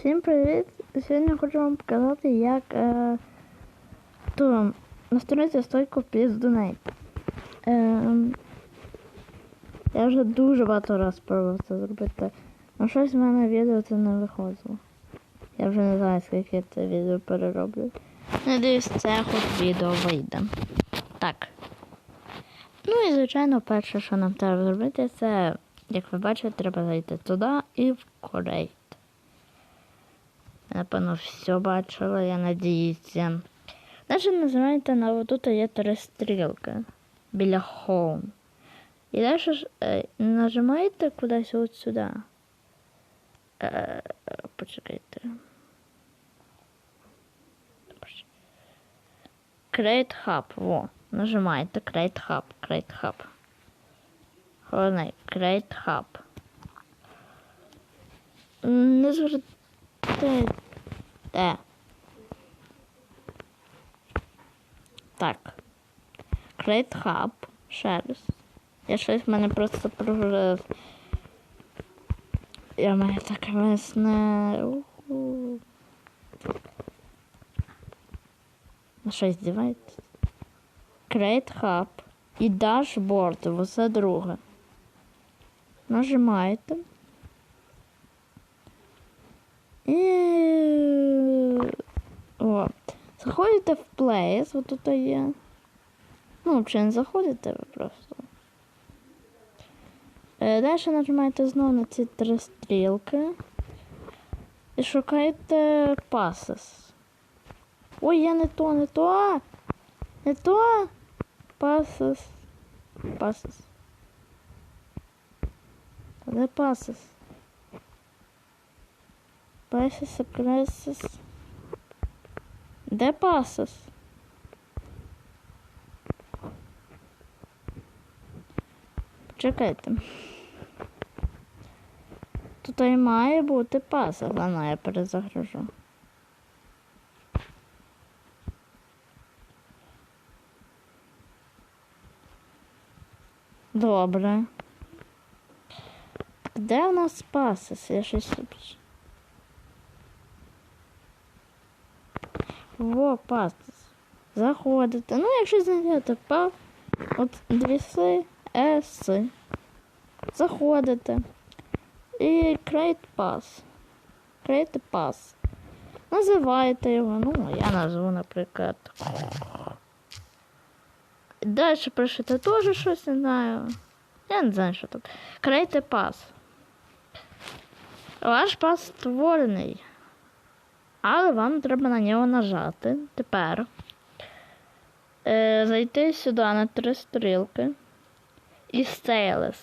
Всім привіт! Сьогодні хочу вам показати, як е, то, настроїти стойку Please Donate. Е, я вже дуже багато разів пробував це зробити. але щось в мене відео це не виходило. Я вже не знаю, скільки це відео перероблю. Надіюсь, це хоч відео вийде. Так. Ну і звичайно, перше, що нам треба зробити, це, як ви бачите, треба зайти туди і в Create. Напевно, все бачила, я надіюся. Далі нажимаєте на тут є три стрілки біля Home. І далі ж, е, нажимаєте кудись от сюди. Е, почекайте. Create Hub. Во. Нажимаєте Create Hub. Create Hub. Головне, Create Hub. М, Не звертайте. Де? Так. Create Hub. Ще. Я щось в мене просто прогрес. Я маю таке весне. На що здіваєтесь? Create Hub і Dashboard, оце друге. Нажимаєте. І... О. Заходите в Place, от тут є. Ну, взагалі не заходите ви просто. Е, Далі нажимаєте знову на ці три стрілки. І шукаєте Passes. Ой, я не то, не то. Не то. Passes. Passes. Де Passes? Passes, Passes. Де Passes? Почекайте. Тут і має бути паса, вона я перезагружу. Добре. Де у нас пасис? Я щось. Во, пасис. Заходите. Ну, якщо знайдете па, от дві си, еси. Заходите. І create pass. Create pass. Називаєте його. Ну, я назву, наприклад. Далі пишете теж щось, не знаю. Я не знаю, що тут. Create pass. Ваш пас створений. Але вам треба на нього нажати. Тепер. Е, зайти сюди на три стрілки. І Sales.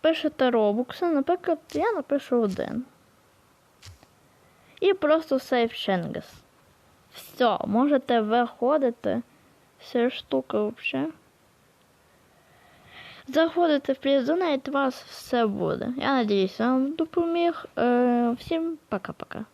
Пишете робукси, наприклад, я напишу один. І просто Save Changes. Все, можете виходити з цієї штуки взагалі. Заходите в Призонейт, у вас все буде. Я надіюсь, вам допоміг. Е, всім пока-пока.